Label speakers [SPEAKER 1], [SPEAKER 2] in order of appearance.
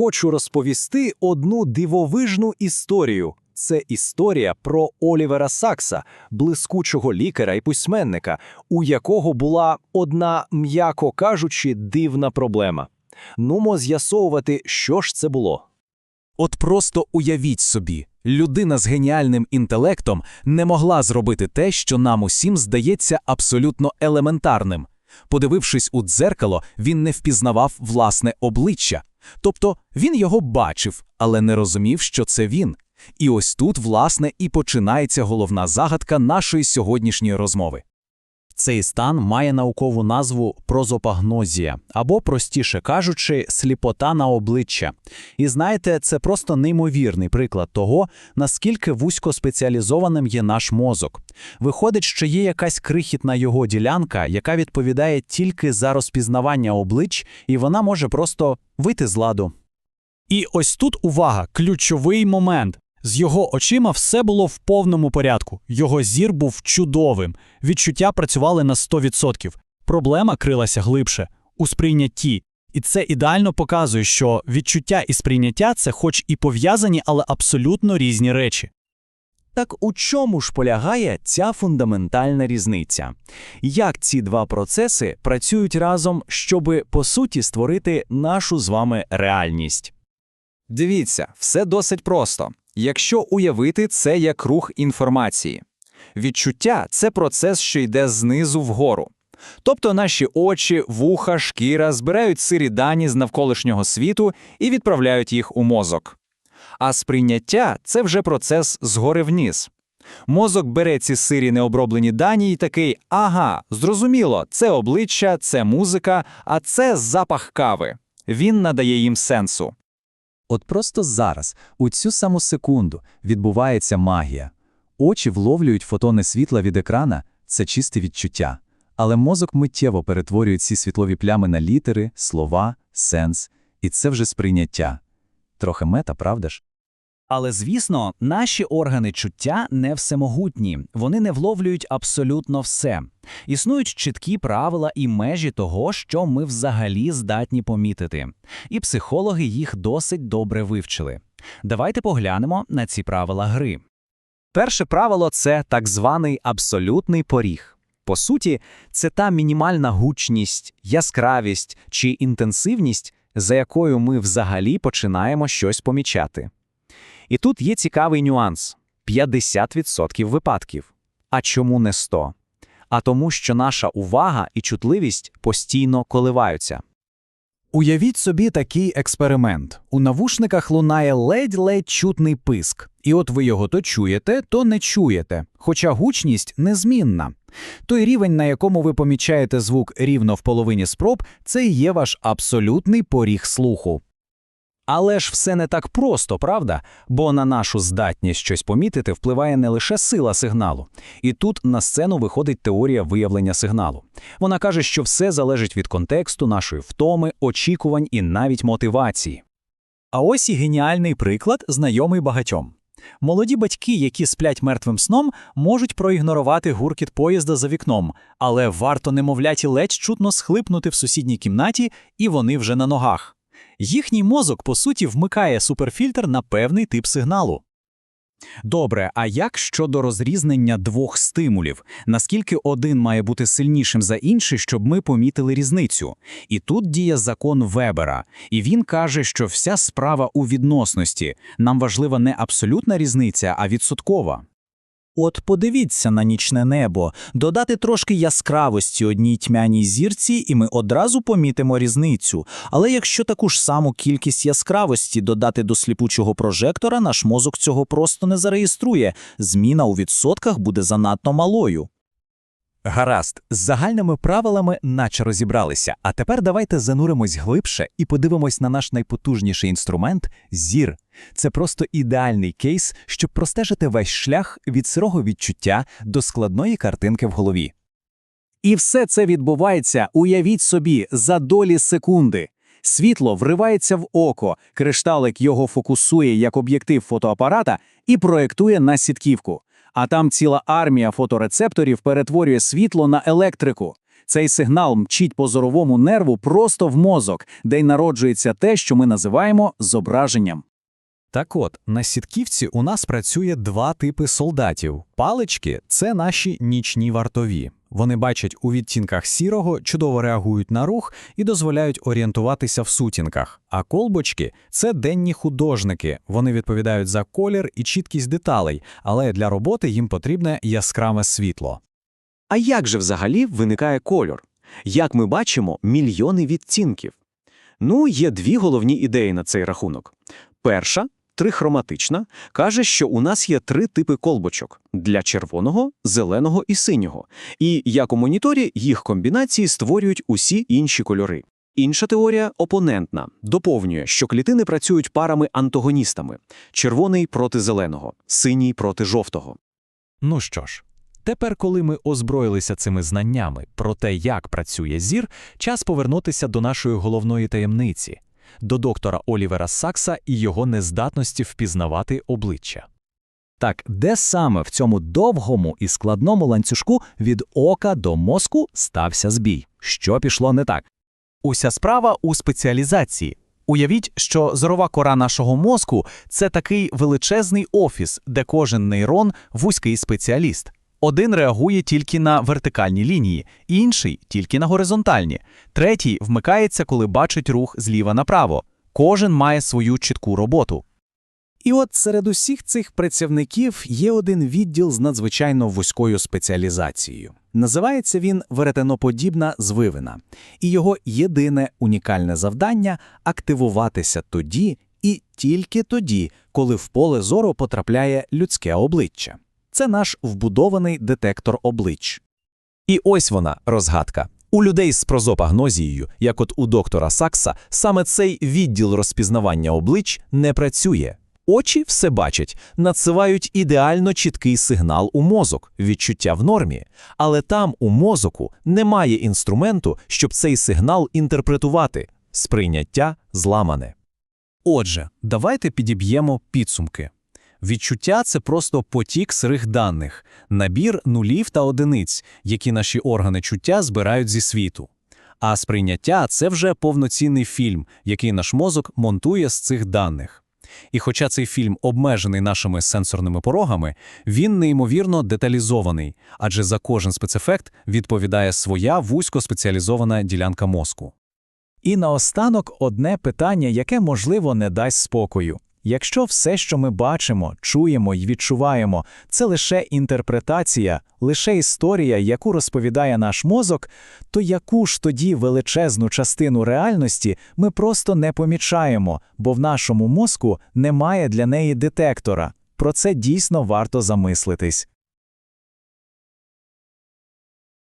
[SPEAKER 1] хочу розповісти одну дивовижну історію. Це історія про Олівера Сакса, блискучого лікаря і письменника, у якого була одна, м'яко кажучи, дивна проблема. Нумо з'ясовувати, що ж це було.
[SPEAKER 2] От просто уявіть собі, людина з геніальним інтелектом не могла зробити те, що нам усім здається абсолютно елементарним. Подивившись у дзеркало, він не впізнавав власне обличчя. Тобто він його бачив, але не розумів, що це він. І ось тут, власне, і починається головна загадка нашої сьогоднішньої розмови.
[SPEAKER 3] Цей стан має наукову назву прозопагнозія, або, простіше кажучи, сліпота на обличчя. І знаєте, це просто неймовірний приклад того, наскільки вузькоспеціалізованим є наш мозок. Виходить, що є якась крихітна його ділянка, яка відповідає тільки за розпізнавання облич, і вона може просто вийти з ладу.
[SPEAKER 4] І ось тут увага, ключовий момент. З його очима все було в повному порядку. Його зір був чудовим. Відчуття працювали на 100%. Проблема крилася глибше у сприйнятті. І це ідеально показує, що відчуття і сприйняття це хоч і пов'язані, але абсолютно різні речі.
[SPEAKER 1] Так у чому ж полягає ця фундаментальна різниця? Як ці два процеси працюють разом, щоби по суті створити нашу з вами реальність? Дивіться, все досить просто. Якщо уявити це як рух інформації, відчуття це процес, що йде знизу вгору. Тобто наші очі, вуха, шкіра збирають сирі дані з навколишнього світу і відправляють їх у мозок. А сприйняття це вже процес згори вниз. Мозок бере ці сирі необроблені дані і такий: ага, зрозуміло, це обличчя, це музика, а це запах кави. Він надає їм сенсу.
[SPEAKER 2] От просто зараз, у цю саму секунду, відбувається магія. Очі вловлюють фотони світла від екрана це чисте відчуття. Але мозок миттєво перетворює ці світлові плями на літери, слова, сенс, і це вже сприйняття. Трохи мета, правда ж?
[SPEAKER 3] Але звісно, наші органи чуття не всемогутні, вони не вловлюють абсолютно все. Існують чіткі правила і межі того, що ми взагалі здатні помітити. І психологи їх досить добре вивчили. Давайте поглянемо на ці правила гри.
[SPEAKER 1] Перше правило це так званий абсолютний поріг. По суті, це та мінімальна гучність, яскравість чи інтенсивність, за якою ми взагалі починаємо щось помічати. І тут є цікавий нюанс: 50% випадків. А чому не 100? А тому, що наша увага і чутливість постійно коливаються.
[SPEAKER 4] Уявіть собі такий експеримент. У навушниках лунає ледь-ледь чутний писк, і от ви його то чуєте, то не чуєте, хоча гучність незмінна. Той рівень, на якому ви помічаєте звук рівно в половині спроб, це і є ваш абсолютний поріг слуху.
[SPEAKER 1] Але ж все не так просто, правда? Бо на нашу здатність щось помітити впливає не лише сила сигналу. І тут на сцену виходить теорія виявлення сигналу. Вона каже, що все залежить від контексту, нашої втоми, очікувань і навіть мотивації.
[SPEAKER 4] А ось і геніальний приклад, знайомий багатьом. Молоді батьки, які сплять мертвим сном, можуть проігнорувати гуркіт поїзда за вікном, але варто немовляті ледь чутно схлипнути в сусідній кімнаті, і вони вже на ногах. Їхній мозок, по суті, вмикає суперфільтр на певний тип сигналу. Добре, а як щодо розрізнення двох стимулів? Наскільки один має бути сильнішим за інший, щоб ми помітили різницю? І тут діє закон Вебера, і він каже, що вся справа у відносності. Нам важлива не абсолютна різниця, а відсоткова. От подивіться на нічне небо, додати трошки яскравості одній тьмяній зірці, і ми одразу помітимо різницю. Але якщо таку ж саму кількість яскравості додати до сліпучого прожектора, наш мозок цього просто не зареєструє. Зміна у відсотках буде занадто малою.
[SPEAKER 2] Гаразд, з загальними правилами наче розібралися. А тепер давайте зануримось глибше і подивимось на наш найпотужніший інструмент зір. Це просто ідеальний кейс, щоб простежити весь шлях від сирого відчуття до складної картинки в голові.
[SPEAKER 1] І все це відбувається, уявіть собі, за долі секунди. Світло вривається в око, кришталик його фокусує як об'єктив фотоапарата і проєктує на сітківку. А там ціла армія фоторецепторів перетворює світло на електрику.
[SPEAKER 2] Цей сигнал мчить по зоровому нерву просто в мозок, де й народжується те, що ми називаємо зображенням.
[SPEAKER 3] Так от, на сітківці у нас працює два типи солдатів. Палички це наші нічні вартові. Вони бачать у відтінках сірого, чудово реагують на рух і дозволяють орієнтуватися в сутінках. А колбочки це денні художники. Вони відповідають за колір і чіткість деталей, але для роботи їм потрібне яскраве світло.
[SPEAKER 1] А як же взагалі виникає кольор? Як ми бачимо, мільйони відтінків. Ну, є дві головні ідеї на цей рахунок. Перша трихроматична, каже, що у нас є три типи колбочок для червоного, зеленого і синього. І як у моніторі, їх комбінації створюють усі інші кольори. Інша теорія опонентна доповнює, що клітини працюють парами-антагоністами: червоний проти зеленого, синій проти жовтого.
[SPEAKER 3] Ну що ж, тепер, коли ми озброїлися цими знаннями про те, як працює зір, час повернутися до нашої головної таємниці до доктора Олівера Сакса і його нездатності впізнавати обличчя.
[SPEAKER 2] Так, де саме в цьому довгому і складному ланцюжку від ока до мозку стався збій? Що пішло не так?
[SPEAKER 5] Уся справа у спеціалізації. Уявіть, що зорова кора нашого мозку це такий величезний офіс, де кожен нейрон вузький спеціаліст. Один реагує тільки на вертикальні лінії, інший тільки на горизонтальні, третій вмикається, коли бачить рух зліва направо. Кожен має свою чітку роботу.
[SPEAKER 2] І от серед усіх цих працівників є один відділ з надзвичайно вузькою спеціалізацією. Називається він веретеноподібна звивина, і його єдине унікальне завдання активуватися тоді і тільки тоді, коли в поле зору потрапляє людське обличчя. Це наш вбудований детектор облич.
[SPEAKER 5] І ось вона розгадка. У людей з прозопагнозією, як от у доктора Сакса, саме цей відділ розпізнавання облич не працює. Очі все бачать, надсилають ідеально чіткий сигнал у мозок, відчуття в нормі, але там у мозоку немає інструменту, щоб цей сигнал інтерпретувати. Сприйняття зламане.
[SPEAKER 3] Отже, давайте підіб'ємо підсумки. Відчуття це просто потік сирих даних, набір нулів та одиниць, які наші органи чуття збирають зі світу. А сприйняття це вже повноцінний фільм, який наш мозок монтує з цих даних. І хоча цей фільм обмежений нашими сенсорними порогами, він неймовірно деталізований, адже за кожен спецефект відповідає своя вузькоспеціалізована ділянка мозку.
[SPEAKER 4] І наостанок одне питання, яке, можливо, не дасть спокою. Якщо все, що ми бачимо, чуємо і відчуваємо, це лише інтерпретація, лише історія, яку розповідає наш мозок, то яку ж тоді величезну частину реальності ми просто не помічаємо, бо в нашому мозку немає для неї детектора. Про це дійсно варто замислитись.